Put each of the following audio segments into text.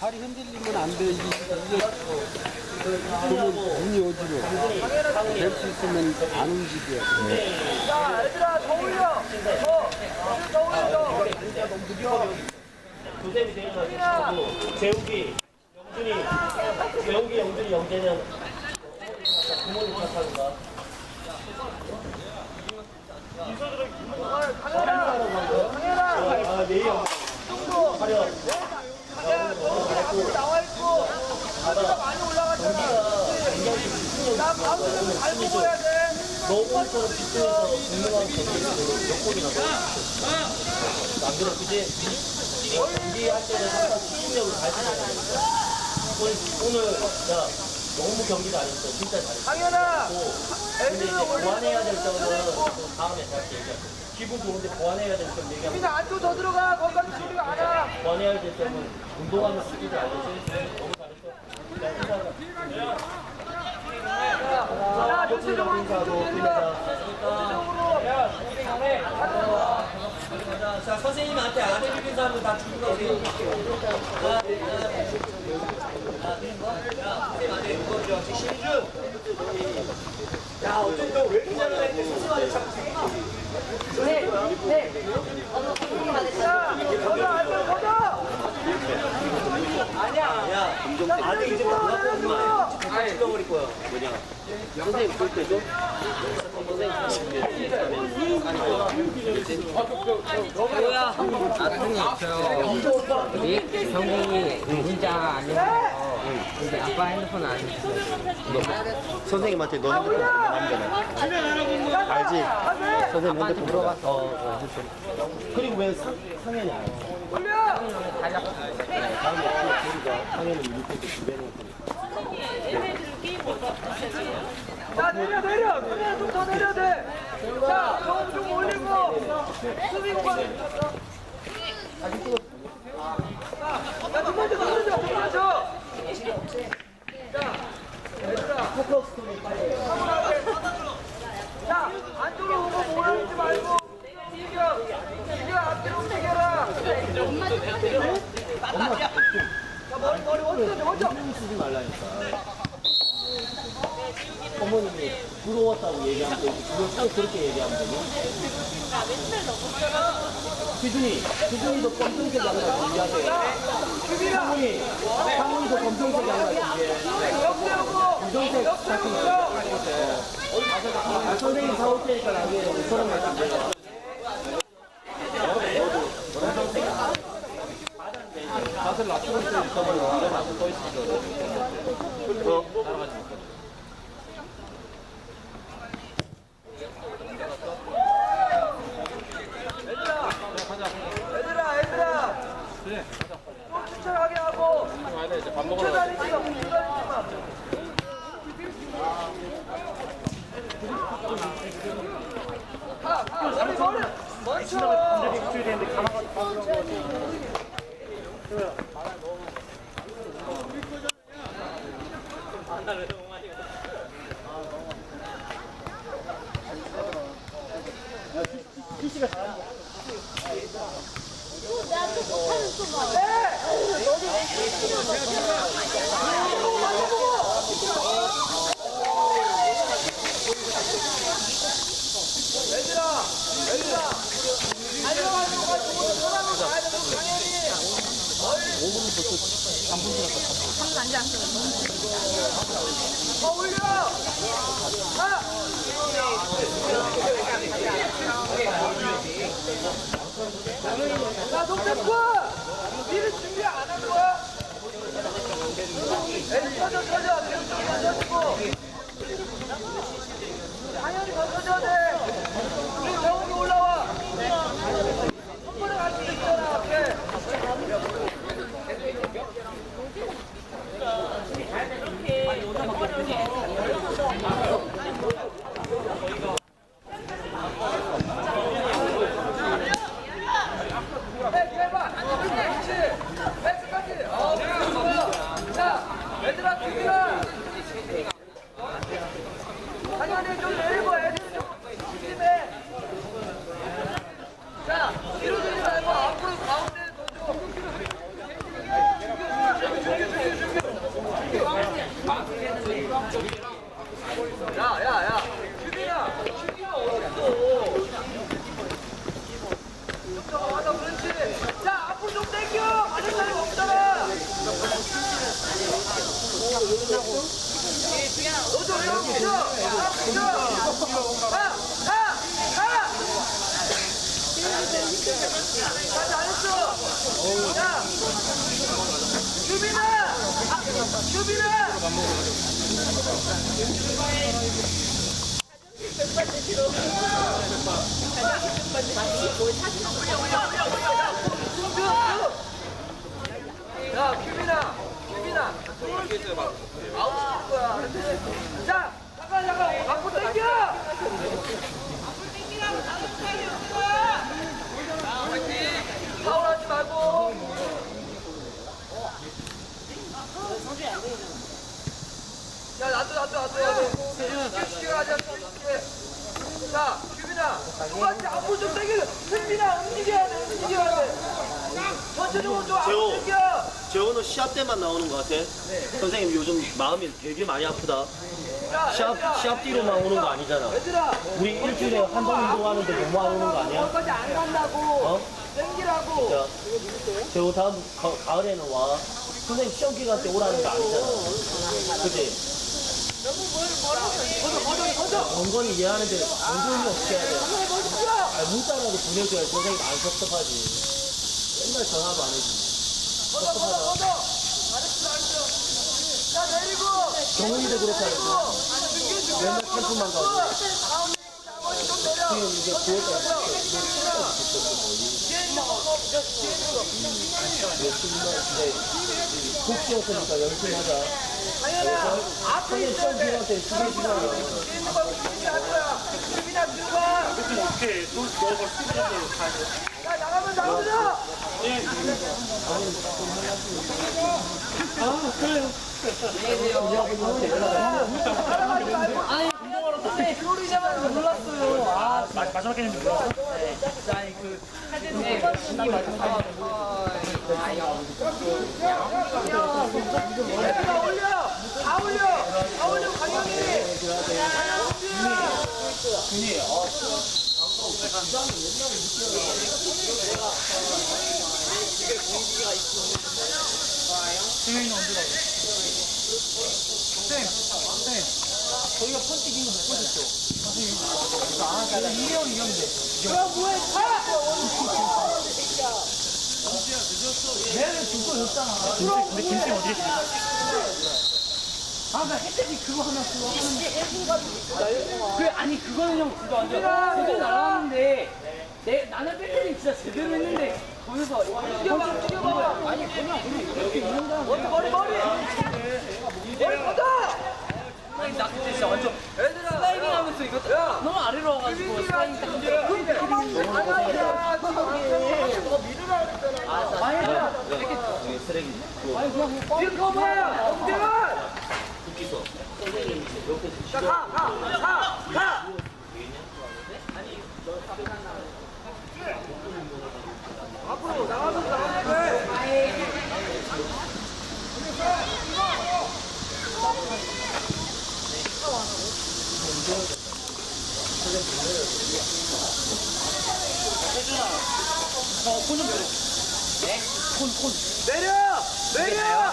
발이 흔들리면 안 돼. 이게, 이게 보면 눈이 어지러워. 될수 있으면 안 움직여. 자, 얘들아, 더 올려. 더. 더 올려. 조셉이 되어가지고 재욱이, 영준이, 재욱이, 영준이, 영재는 부모님 탓하는가? 집중해서 공명하게 던지고 몇 골이나 안 그래, 그지? 경기할 때는 항상 집중력을 가지잖아. 오늘, 오늘, 야, 너무 경기도 안 했어. 진짜 잘했어. 강현아. 근데 이제. 보완해야 될 점은 또 다음에 다시 얘기할게. 기분 좋은데 보완해야 될 점 얘기하면 민아 안쪽 더 들어가. 거기까지 소리가 안 와. 보완해야 될 점은 운동하면 쓰기도 알겠지? 너무 잘했어. 자, 전체적으로 인사하고 인사. 자, 선생님한테 안 해주는 사람은 다 죽는 거세요. 야, 어쨌든 왜 긴장을 했는데 선생님한테 자꾸 자, 걷어, 안쪽 걷어. 야, 아들 이제 막 나왔고 엄마 찍어버릴 거야. 뭐냐? 선생님 볼 때죠? 우리 성공이 문자 안 해서 근데 아빠 핸드폰 안 했어. 선생님한테 너 핸드폰 남겨놔. 알지? 선생님 핸드폰 물어봤어. 어, 어, 했어. 그리고 왜 상, 상현이 안 해? 올려. 상현은 밑에도 두배는 자, 내려, 내려. 내려, 좀더 내려야 돼. 자, 좀, 좀 올리고. 수비 공간. 자, 야, 좀 먼저, 좀 먼저, 좀 먼저. 자, 얘들아. 차분하게. 자, 안쪽으로 오고 몰아오지 말고. 이겨. 이겨, 앞뒤로 움직여라. 자, 머리. 어머님이 부러웠다고 얘기하면. 그걸 꼭 그렇게 얘기하면 되니? 희준이, 희준이도 검정색 양말 준비하세요. 상훈이, 상훈이도 검정색 양말 준비해. 검정색 자켓 아, 선생님 사올 테니까 나중에 저런 말 준비해요. 맛을 낮추고 있어버리고 이런 맛을 더 있어. 얘들아, 얘들아. 좀 추천하게 하고. 뭉쳐다니지 마, 뭉쳐다니지 마. 가, 가, 머리, 머리. 멈춰. 얘들아, 얘들아. 달려가지고 가지고 서라고 가야 되고 당연히. 더 올려. 가. 자, 손 잡고. 미리 준비 안한거야? 애들 터져, 터져. 계속 좀 터져주고. 당연히 더 터져야 돼. 우리 병욱이 올라와. 한 번에 갈수 있잖아, 앞에. 백 해봐. 그렇지. 백까지. 어, 좋아. 자, 얘들아, 뛰기라. 당연히 좀 내리고 애들 좀 잘했어. 야, 유빈아, 유빈아. 야, 규빈아, 규빈아. 아웃. 갖고 당겨. 파울하지 말고. 야, 놔둬, 놔둬, 놔둬, 놔둬. 쉽게 가자, 쉽게. 자, 규빈아. 누구한테 앞으로 좀 당겨. 승빈아, 움직여야 돼, 움직여야 돼. 전체적으로 좀 앞으로 재호. 당겨. 재호는 시합 때만 나오는 것 같아. 선생님 요즘 마음이 되게 많이 아프다. 자, 시합, 얘들아. 시합 뒤로만 오는 거 아니잖아. 얘들아. 우리 일주일에 한 번 운동하는데 너무 안 오는 거 아니야? 거기까지 안 간다고. 어? 땡기라고. 자, 재호 다음 가, 가을에는 와. 선생님 시험 기간 때 오라는 거 아니잖아. 그치? 원건이 이해하는데 원건이 어떻게 해야 돼? 아, 문자라도 보내줘야지 선생님 안 섭섭하지. 맨날 전화도 안 해주지. 거저, 거저, 거저. 알았어, 알았어. 자, 내리고. 정훈이도 그렇잖아. 맨날 캠프만 가고. 나머지 좀 내려. 지금 이제 9월까지 복지였으니까 열심히 하자. 당연아. 앞에 있어야 돼. 기간 때 수고해 주잖아. 뒤에 있는 거 죽이지 않으라. 수빈아, 들어가. 야, 나가면 나오자. 따라가지 말고. 아니 운동하러 선생님 그러자마자 몰랐어요. 아 마지막 게임 몰랐어? 진짜 그 사진에 신이 맞아서 얘들아, 올려. 다 올려, 강현이. 승현이는 언제 나오지? 쌤! 쌤! 저희가 펀치 긴거 못 보셨죠? 선생님. 2개월 이겼는데. 그럼 뭐해? 가! 내가 줄거 줬잖아. 근데 김쌤 어디 계시지? 아나 햇빛이 그거 하나 그거 하나 그 아니 그거는 형 그거 아니야 제대로 날라왔는데 내 나는 배터리 진짜 제대로 했는데 거기서 뛰어봐, 뛰어봐. 아니 그냥 이렇게 있는 줄 머리, 머리, 머리. 머리 나 그때 진짜 완전 얘들아. 슬라이딩 하면서 이거 야. 너무 아래로 와가지고 슬라이딩 딱 흔들어 아니야, 너가 밀으라 그랬잖아. 아니 쓰레기. 뒤에 커 봐. 엄대원. 자, 가, 가, 가, 가. 앞으로 나가면서 나가면 돼. 내려! 내려!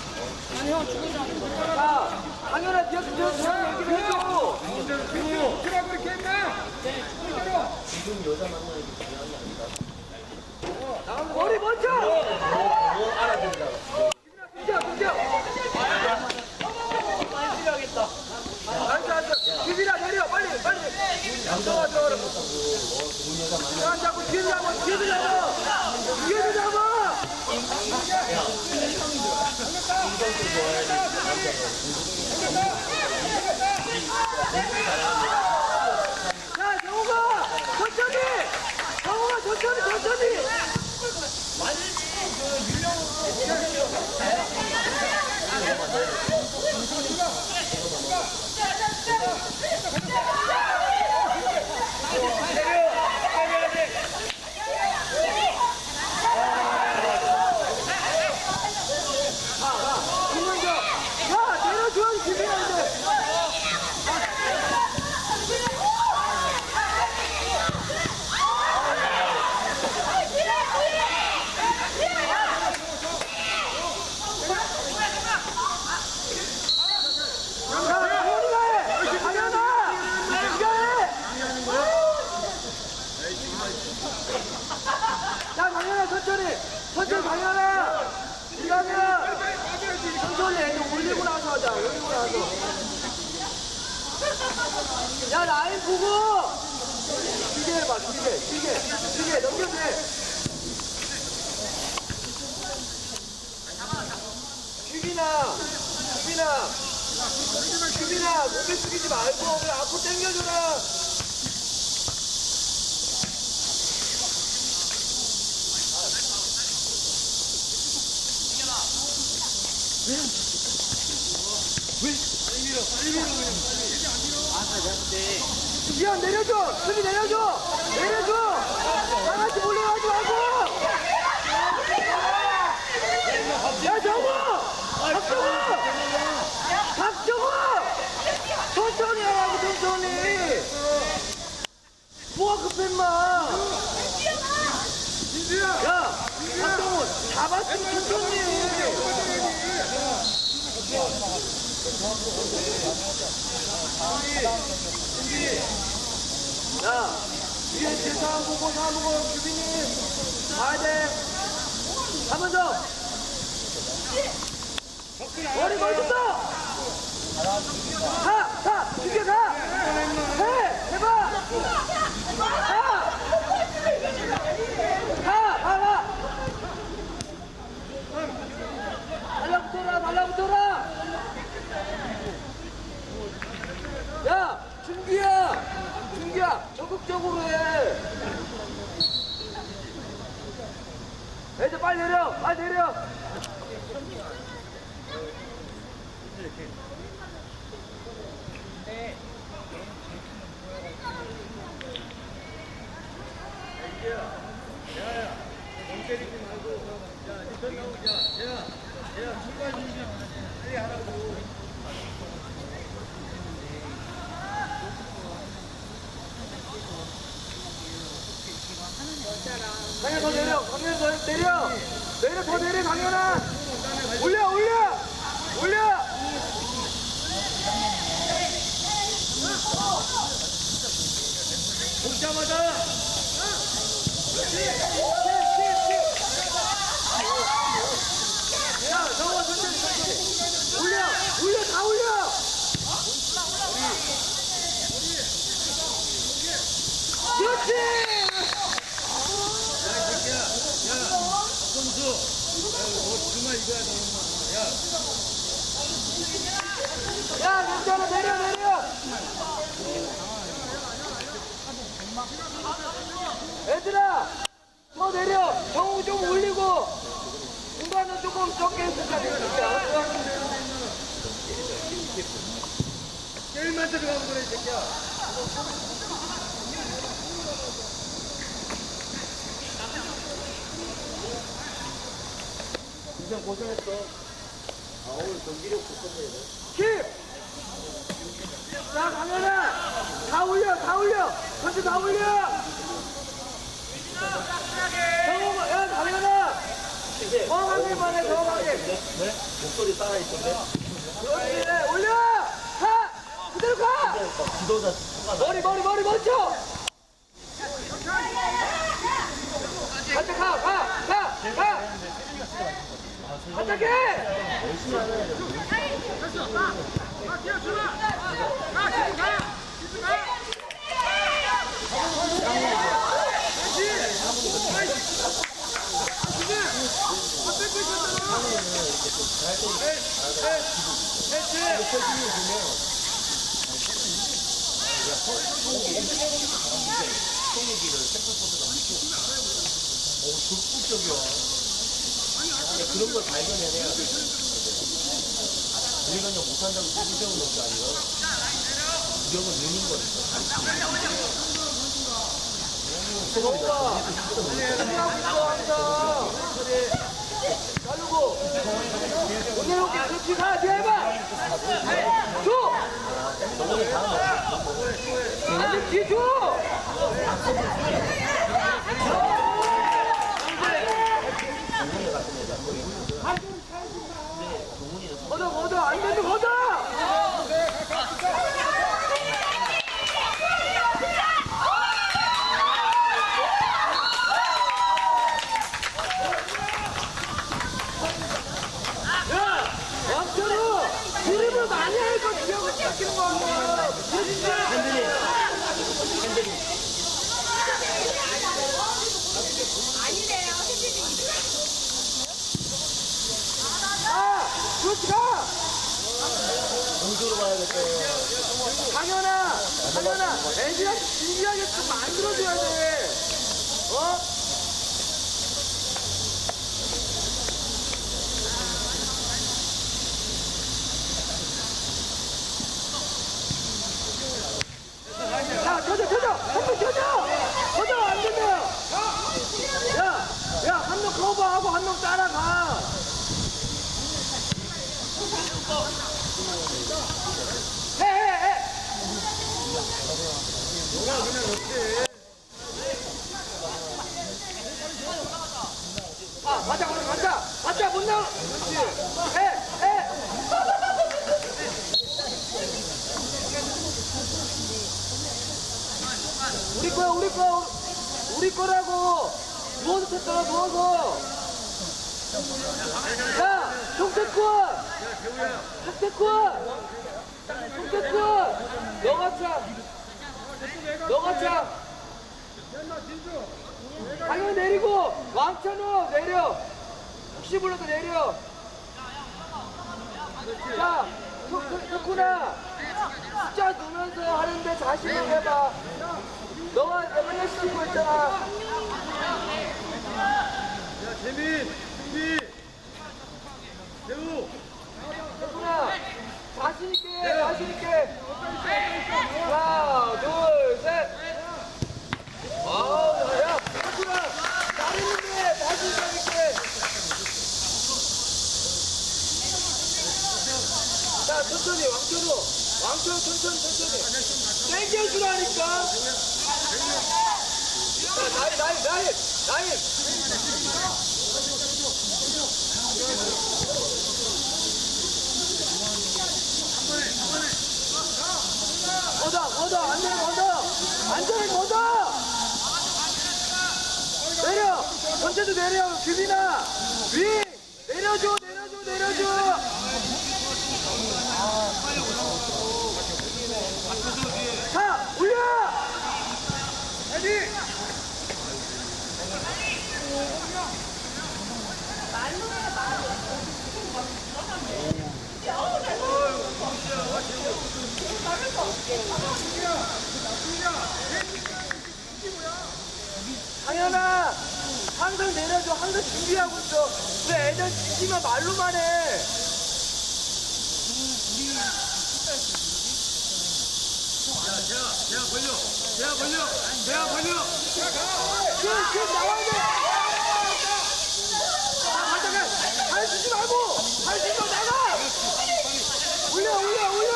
자, 당연히 뒤에서 저 저런 얘기를 해줘. 머리 먼저! 진짜, 진짜! 앉아, 앉아. 규빈아, 내려, 빨리, 빨리. 들어와, 들어와. 야, 자꾸 뒤에 잡아, 뒤에 잡아. 뒤에 잡아. 자, 정우가 천천히. 정우가 천천히, 천천히. 천천히 당연아 이가면 천천히 해. 좀 올리고 나서 하자 올리고 나서 야 라인 보고 길게 해봐 길게 길게 길게 넘겨도 돼 규빈아 규빈아 규빈아 고개 숙이지 말고 그냥 앞으로 당겨줘라 야 내려줘 수비 내려줘 내려줘 다 같이 몰려가지 말고 야 정우 박정우 박정우 천천히 하라고 천천히 뭐가 급해 임마 야 박정우 잡았으면 천천히! 야, 위에 제 상황 보고 상황 보고 규빈이 가야 돼. 한번 더. 머리 멀쩡다. 가, 가, 죽여 가. 해, 해봐. 가. 가, 가, 가. 달라붙어라, 달라붙어라. 야, 준기야, 준기야, 적극적으로 해. 이제 빨리 내려, 빨리 내려. 강현 더 내려, 강현 더 내려, 내려 더 내려 강현아, 올려 올려. 올려. 야, 정원 천천히 천천히. 올려, 올려, 다 올려. 그렇지. 얘들아, 더 내려. 정우 좀 올리고. 공간은 조금 적게. 알았어? 게임만 들어가면 그래, 이 새끼야. 인생 고생했어. 아, 오늘 경기력 좋던데. 킵! 자, 강현아! 다 올려, 다 올려! 전체 다 올려! 야, 강현아! 정확하게만 해, 정확하게. 네? 목소리 따라있던데? 그렇지, 네, 올려! 가! 그대로 가! 지도자 머리, 머리, 머리 멈춰! 같이 가, 가, 가, 가! 갑자기! 그런 걸 발견해내야 돼. 우리가 그냥 못한다고 수비 배우는 게 아니라 구력을 느는 거니까. 자르고. 오늘 오케이, 그렇지, 가, 뒤에 해봐! 줘! 저번에 다음 아직 뒤에 줘! 걷어, 걷어, 안 되면 걷어! 그렇지 가! 공주로 가야겠어요. 당연아! 당연아! 애들한테 준비하게 좀 만들어줘야 돼! 어? 야, 터져, 터져! 한번 터져! 터져! 안 된다! 야! 야, 한 명 커버하고 한 명 따라가! 해, 해, 해! 아, 가자, 오늘 가자! 가자, 못 나와! 그렇지! 해, 해! 우리 거야, 우리 거! 우리 거라고! 누워서 쳤잖아, 누워서! 야! 송태권! 송태권! 송태권! 너가 참! 너가 참! 당연히 내리고! 왕천우 내려! 혹시 불러도 내려! 자, 석구나 숫자 누면서 하는데 자신을 해봐. 너가 맨날 시키고 있잖아. 재민, 준비, 대우. 석구나 자신있게 해, 자신있게. 하나, 둘, 셋. 아우, 야, 석구나 잘했는데 자신감 있게. 자, 천천히, 왕천우. 왕천우 천천히, 천천히. 땡겨주라니까. 자, 나이, 나이, 나이, 나이. 걷어, 걷어, 안전히 걷어. 안전히 걷어. 내려. 전체도 내려. 규빈아. 위. 내려줘, 내려줘, 내려줘. 자, 올려! 당연아! 항상 내려줘, 항상 준비하고 있어. 왜 애들 지지만 말로만 해. 야 벌려, 대야 벌려, 대야 벌려. 지금, 나와야 돼! 가! 발 주지 말고! 발 주지 말고 나가! 올려, 올려, 올려!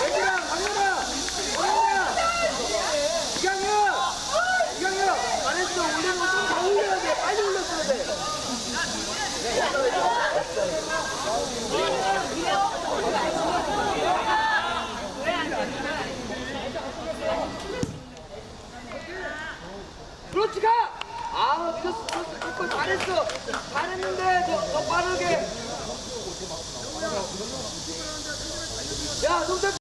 얘들아, 강렬아! 강렬아! 이강현! 이강현! 잘했어. 올리는 거좀더 올려야 돼. 빨리 올렸어야 돼. 그렇지 가! 아, 믿었어, 믿었어, 믿었어, 잘했어. 잘했는데 더, 더 빠르게. 야, 동작